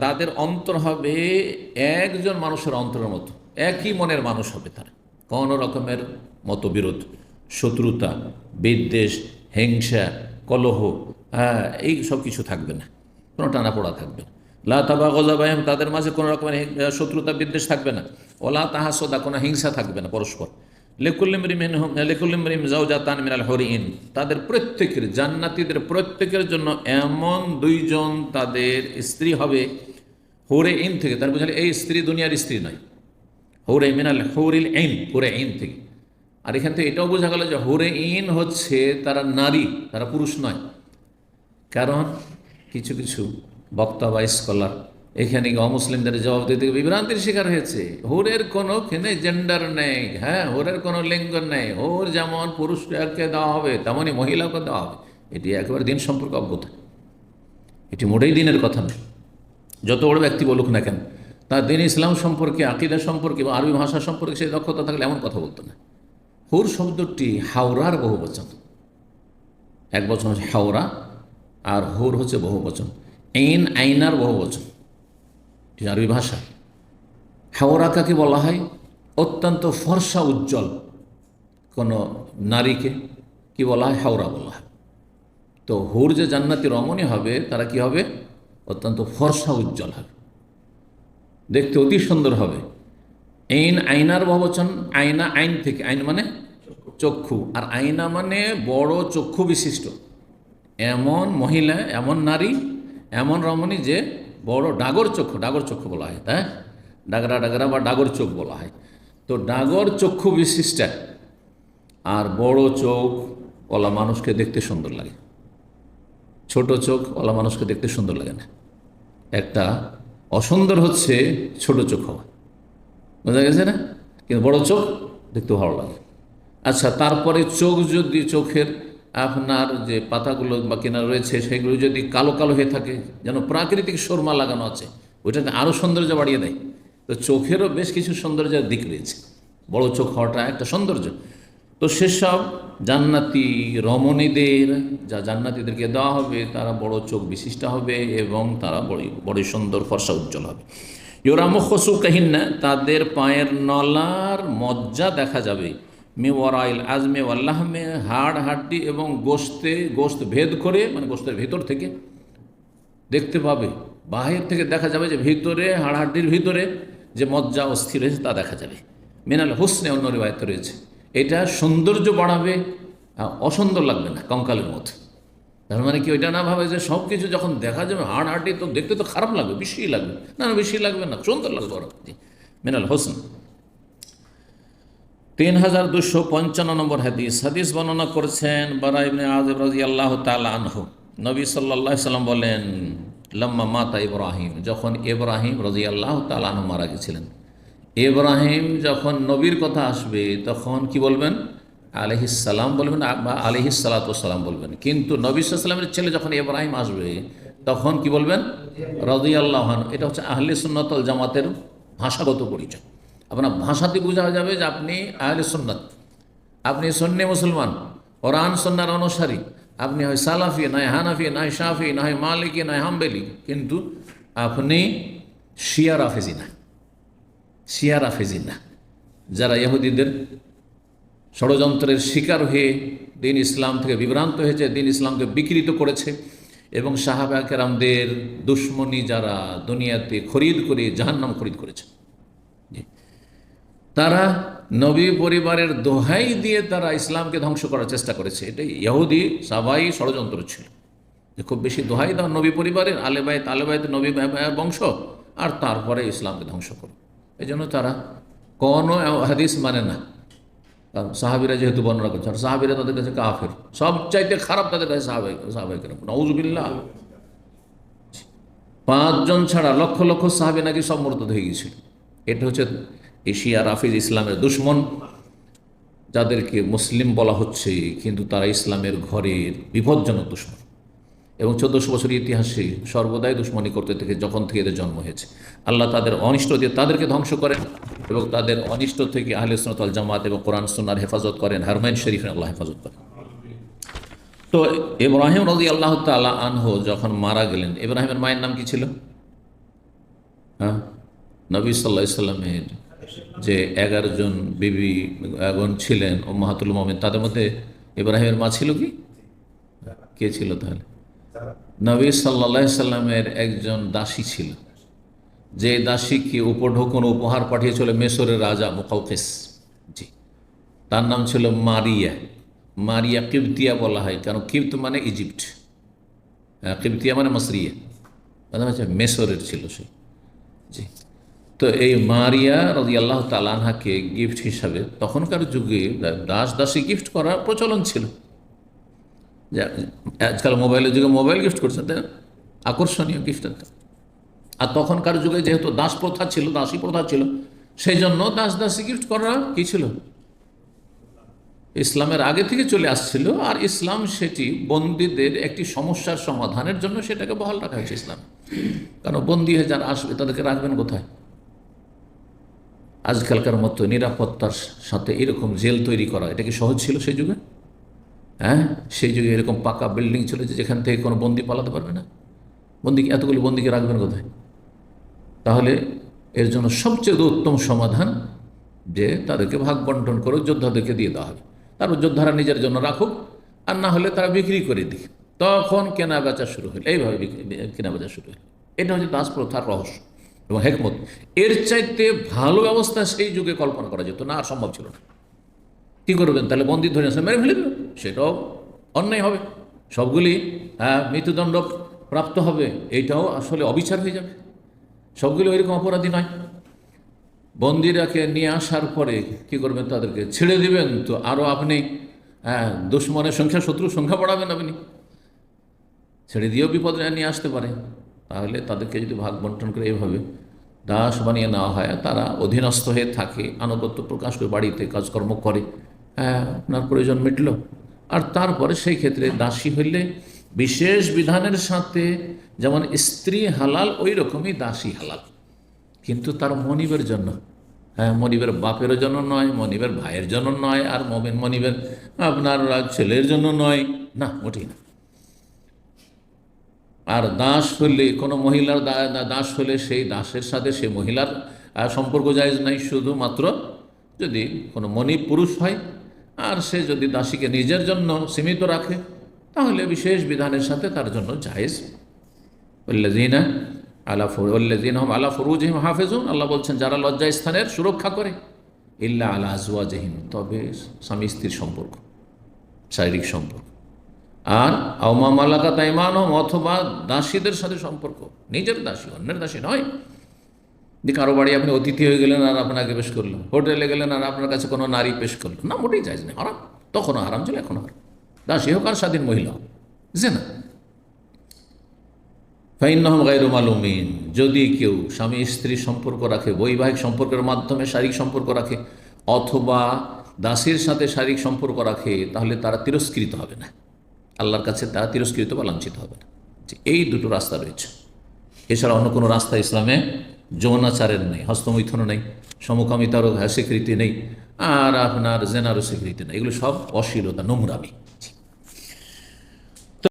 তাদের অন্তর হবে একজন মানুষের অন্তরের মতো। একই মনের মানুষ হবে তারা। কোনো রকমের মতবিরোধ, শত্রুতা, বিদ্বেষ, হিংসা, কলহ এই সব কিছু থাকবে না। কোনো টানাপোড়া থাকবে না। লা তাবা গজাবাহিম তাদের মাঝে কোনো রকমের শত্রুতা, বিদ্বেষ থাকবে না। ওলা তাহাসদা, কোনো হিংসা থাকবে না পরস্পর। লেকুল্লিমরিম লেকুল্লিমরিম জাউজাতান মিনাল হরিইন তাদের প্রত্যেকের জান্নাতীদের প্রত্যেকের জন্য এমন দুইজন তাদের স্ত্রী হবে হোরে ইন থেকে। তার বুঝালে এই স্ত্রী দুনিয়ার স্ত্রী নয়। হৌরে মিনাল হৌরিল ইন হোরে ইন থেকে। আর এখান থেকে এটাও বোঝা গেল যে হোরে ইন হচ্ছে তারা নারী, তারা পুরুষ নয়। কারণ কিছু কিছু বক্তা বা স্কলার এখানে অমুসলিমদের জবাব দিতে বিভ্রান্তির শিকার হয়েছে? হোরের কোনো এখানে জেন্ডার নেই হ্যাঁ? হোরের কোনো লিঙ্গ নেই। হোর যেমন পুরুষকে দেওয়া হবে তেমনই মহিলাকে দেওয়া হবে। এটি একেবারে দিন সম্পর্কে অজ্ঞতা এটি মোটেই দিনের কথা নয়। যত বড় ব্যক্তি বলুক না কেন, তার দিন ইসলাম সম্পর্কে, আকিদা সম্পর্কে বা আরবি ভাষা সম্পর্কে সেই দক্ষতা থাকলে এমন কথা বলতো না। হুর শব্দটি হাওড়ার বহু বচন এক বচন হচ্ছে হাওড়া আর হুর হচ্ছে বহু বচন এইন আইনার বহু বচন এটি আরবি ভাষা। হাওড়া কাকে বলা হয়? অত্যন্ত ফর্সা উজ্জ্বল কোনো নারীকে কি বলা হয়? হাওড়া বলা হয়। তো হুর যে জান্নাতি রমণী হবে, তারা কি হবে? অত্যন্ত ফর্সা উজ্জ্বল হবে। দেখতে অতি সুন্দর হবে। আইন আইনার বহুবচন আয়না আইন থেকে, আইন মানে চক্ষু। আর আয়না মানে বড় চক্ষু বিশিষ্ট। এমন মহিলা, এমন নারী, এমন রমণী যে বড় ডাগর চক্ষু ডাগর চক্ষু বলা হয় হ্যাঁ? ডাগরা ডাগরা বা ডাগর চোখ বলা হয়। তো ডাগর চক্ষু বিশিষ্ট আর বড় চোখ ওলা মানুষকে দেখতে সুন্দর লাগে। ছোট চোখ ওলা মানুষকে দেখতে সুন্দর লাগে না। একটা অসুন্দর হচ্ছে ছোট চোখ হওয়া। বোঝা গেছে না? কিন্তু বড় চোখ দেখতে ভালো লাগে। আচ্ছা তারপরে চোখ যদি চোখের আপনার যে পাতাগুলো বা কিনার রয়েছে, সেগুলো যদি কালো কালো হয়ে থাকে, যেন প্রাকৃতিক শর্মা লাগানো আছে, ওইটাতে আরও সৌন্দর্য বাড়িয়ে দেয়। তো চোখেরও বেশ কিছু সৌন্দর্যের দিক রয়েছে। বড় চোখ হওয়াটা একটা সৌন্দর্য। তো সেসব জান্নাতি রমণীদের, যা জান্নাতিদেরকে দেওয়া হবে, তারা বড় চোখ বিশিষ্ট হবে এবং তারা বড় বড় সুন্দর ফর্সা উজ্জ্বল হবে। ইয়োরামু খসু কাহিন্না তাদের পায়ের নলার মজ্জা দেখা যাবে। মে ওয়ারাইল আজমে ওয়াল্লাহমে হাড়, হাড্ডি এবং গোস্তে গোস্ত ভেদ করে মানে গোস্তের ভেতর থেকে দেখতে পাবে। বাহির থেকে দেখা যাবে যে ভিতরে হাড়হাড্ডির ভিতরে যে মজ্জা অস্থির রয়েছে তা দেখা যাবে। মিনাল হুসনে অন্য রেবায়ত রয়েছে। এটা সৌন্দর্য বাড়াবে অসুন্দর লাগবে না, কঙ্কালের মতো। তার মানে কি ওইটা না ভাবে যে সব কিছু যখন দেখা যাবে, হাড়, হাড্ডি তো দেখতে তো খারাপ লাগবে বেশি লাগবে। না না বেশি লাগবে না, সুন্দর লাগবে মিনাল হোসেন। তিন হাজার দুশো পঞ্চান্ন নম্বর হাদিস। হাদিস বর্ণনা করেছেন বারা ইবনে আজব রাজি আল্লাহ তালা আনহু। নবী সাল্লাহ সাল্লাম বলেন, লম্মা মাতা ইব্রাহিম। যখন ইব্রাহিম রাজি আল্লাহ তালাহ মারা গেছিলেন। ইব্রাহিম যখন নবীর কথা আসবে, তখন কি বলবেন? আলহিসাল্লাম বলবেন বা আলহিসাল্লাতাম বলবেন। কিন্তু নবী সাল্লামের ছেলে যখন ইব্রাহিম আসবে, তখন কি বলবেন? রদি আল্লাহান এটা হচ্ছে আহলে সুন্নতল জামাতের ভাষাগত পরিচয়। আপনার ভাষাতে বোঝা যাবে যে আপনি আহলে সুন্নত। আপনি সন্নি মুসলমান, কোরআন সন্ন্যার অনুসারী। আপনি হয় সালাফি নয় হানাফি নয় শাফি নয় মালিকি নয় হাম্বেলি। কিন্তু আপনি শিয়া রাফেজি না। শিয়া রাফেজি না। যারা ইহুদিদের ষড়যন্ত্রের শিকার হয়ে দিন ইসলাম থেকে বিভ্রান্ত হয়েছে, দিন ইসলামকে বিকৃত করেছে এবং সাহাবা কেরামদের দুশ্মনী যারা দুনিয়াতে খরিদ করে জাহান্নাম খরিদ করেছে। তারা নবী পরিবারের দোহাই দিয়ে তারা ইসলামকে ধ্বংস করার চেষ্টা করেছে। এটাই ইহুদি, সাবাই ষড়যন্ত্র ছিল। খুব বেশি দোহাই দাও নবী পরিবারের, আলেবায়ত আলেবায়ত নবী বংশ, আর তারপরে ইসলামকে ধ্বংস করো। এই জন্য তারা কোনো হাদিস মানে না। সাহাবিরা যেহেতু বর্ণনা করছে, আর সাহাবিরা তাদের কাছে কাফের। সবচাইতে খারাপ তাদের কাছে সাহাবাই সাহাবাই কেন নউজবিল্লাহ। পাঁচজন ছাড়া লক্ষ লক্ষ সাহাবি নাকি সব মর্তদ হয়ে গিয়েছিল। এটা হচ্ছে এশিয়া রাফিজ ইসলামের দুশ্মন, যাদেরকে মুসলিম বলা হচ্ছে, কিন্তু তারা ইসলামের ঘরের বিপজ্জনক দুশ্মন। এবং চোদ্দশো বছর ইতিহাসে সর্বদাই দুশ্মনী করতে থেকে যখন থেকে এদের জন্ম হয়েছে। আল্লাহ তাদের অনিষ্ট দিয়ে তাদেরকে ধ্বংস করেন এবং তাদের অনিষ্ট থেকে আহলে সুনতল জামাত এবং কোরআন সুন্নার হেফাজত করেন, হারমাইন শরীফের আল্লাহ হেফাজত করেন। তো ইব্রাহিম রাজি আল্লাহ তালা আনহু যখন মারা গেলেন, ইব্রাহিমের মায়ের নাম কি ছিল? হ্যাঁ? নবী সাল্লাহ ইসলামের যে এগারো জন বিবি এগন ছিলেন ও মাহাতুল মোমেন তাদের মধ্যে ইব্রাহিমের মা ছিল কি? কে ছিল তাহলে? নবী সাল্লাহ সাল্লামের একজন দাসী ছিল। যে দাসীকে উপঢৌকন উপহার পাঠিয়েছিল মেসরের রাজা মুকাউকেস। জি। তার নাম ছিল মারিয়া। মারিয়া কিবতিয়া বলা হয় কারণ কিপ্ত মানে ইজিপ্ট। হ্যাঁ, কিবতিয়া মানে মসরিয়া। মেসরের ছিল সে। জি। তো এই মারিয়া রদি আল্লাহ তালানহাকে গিফট হিসাবে তখনকার যুগে দাস দাসী গিফট করার প্রচলন ছিল। যা আজকাল মোবাইলের যুগে মোবাইল গিফট করছে আকর্ষণীয় গিফট আর তখনকার যুগে যেহেতু দাস প্রথা ছিল, দাসী প্রথা ছিল সেই জন্য দাস দাসী গিফট করা কি ছিল? ইসলামের আগে থেকে চলে আসছিল, আর ইসলাম সেটি বন্দীদের একটি সমস্যার সমাধানের জন্য সেটাকে বহাল রাখা হয়েছে ইসলাম। কারণ বন্দী হয়ে যারা আসবে, তাদেরকে রাখবেন কোথায়? আজকালকার মতো নিরাপত্তার সাথে এরকম জেল তৈরি করা, এটা কি সহজ ছিল সেই যুগে? হ্যাঁ? সেই যুগে এরকম পাকা বিল্ডিং ছিল যে যেখান থেকে কোনো বন্দি পালাতে পারবে না। বন্দি এতগুলি বন্দিকে রাখবেন কোথায়? তাহলে এর জন্য সবচেয়ে উত্তম সমাধান যে তাদেরকে ভাগ বন্টন করে যোদ্ধাদেরকে দিয়ে দেওয়া হবে। তারপর যোদ্ধারা নিজের জন্য রাখুক, আর না হলে তারা বিক্রি করে দিক। তখন কেনা বেচা শুরু হলো। এইভাবে কেনা বেচা শুরু হলো। এটা হচ্ছে দাস প্রথার রহস্য। এবং হেকমত। এর চাইতে ভালো ব্যবস্থা সেই যুগে কল্পনা করা যেত না আর সম্ভব ছিল না। কী করবেন? তাহলে বন্দি ধরে আসলে মেরে ফেলে দেবেন? সেটাও অন্যায় হবে। সবগুলি হ্যাঁ, মৃত্যুদণ্ড প্রাপ্ত হবে এইটাও আসলে অবিচার হয়ে যাবে। সবগুলি ওইরকম অপরাধী নয়। বন্দিরাকে নিয়ে আসার পরে কি করবেন? তাদেরকে ছেড়ে দিবেন। তো আরও আপনি হ্যাঁ দুশ্মনের সংখ্যা শত্রুর সংখ্যা বাড়াবেন আপনি। ছেড়ে দিয়েও বিপদ নিয়ে আসতে পারে। তাহলে তাদেরকে যদি ভাগ বন্টন করে এভাবে দাস বানিয়ে নেওয়া হয়, তারা অধীনস্থ হয়ে থাকে, আনুগত্য প্রকাশ করে বাড়িতে কাজকর্ম করে। হ্যাঁ আপনার প্রয়োজন মিটল। আর তারপরে সেই ক্ষেত্রে দাসী হইলে বিশেষ বিধানের সাথে যেমন স্ত্রী হালাল ওই রকমই দাসী হালাল। কিন্তু তার মনিবের জন্য হ্যাঁ মনিবের বাপের জন্য নয়, মনিবের ভাইয়ের জন্য নয়, আর মমিন মনিবের আপনার ছেলের জন্য নয়। না, মোটেই না। আর দাস হলে, কোনো মহিলার দাস হলে সেই দাসের সাথে সে মহিলার সম্পর্ক জায়জ নাই। শুধুমাত্র যদি কোনো মনি পুরুষ হয়, আর সে যদি দাসীকে নিজের জন্য সীমিত রাখে, তাহলে বিশেষ বিধানের সাথে তার জন্য জায়েজ। উল্লাজিনা আলা ফুল্লাজিন হম আলা ফরুজহিম হাফেজুন। আল্লাহ বলছেন, যারা লজ্জা স্থানের সুরক্ষা করে, ইল্লা আলা আজওয়াজহিম, তবে স্বামী স্ত্রীর সম্পর্ক, শারীরিক সম্পর্ক। আর আউমা মালাকা তাইমান অথবা দাসীদের সাথে সম্পর্ক। নিজের দাসী, অন্যের দাসী নয়। যে কারও বাড়ি আপনি অতিথি হয়ে গেলেন আর আপনাকে পেশ করল হোটেলে গেলেন আর আপনার কাছে কোনো নারী পেশ করল। না, মোটেই যাইজ না হারাম। তখনও হারাম ছিল, এখনও হারাম। দাসী হোক আর স্বাধীন মহিলা যে না ফাইন্নহম গাইরু মালুমিন। যদি কেউ স্বামী স্ত্রী সম্পর্ক রাখে, বৈবাহিক সম্পর্কের মাধ্যমে শারীরিক সম্পর্ক রাখে, অথবা দাসীর সাথে শারীরিক সম্পর্ক রাখে, তাহলে তারা তিরস্কৃত হবে না। আল্লাহর কাছে তারা তিরস্কৃত বা লাঞ্ছিত হবে না। যে এই দুটো রাস্তা রয়েছে। এছাড়া অন্য কোনো রাস্তা ইসলামে যৌনাচারের নেই হস্তমৈথনও নেই, সমকামিতারও স্বীকৃতি নেই, আর আপনার জেনারও স্বীকৃতি নেই। এগুলো সব অশ্লীলতা, নোংরামি।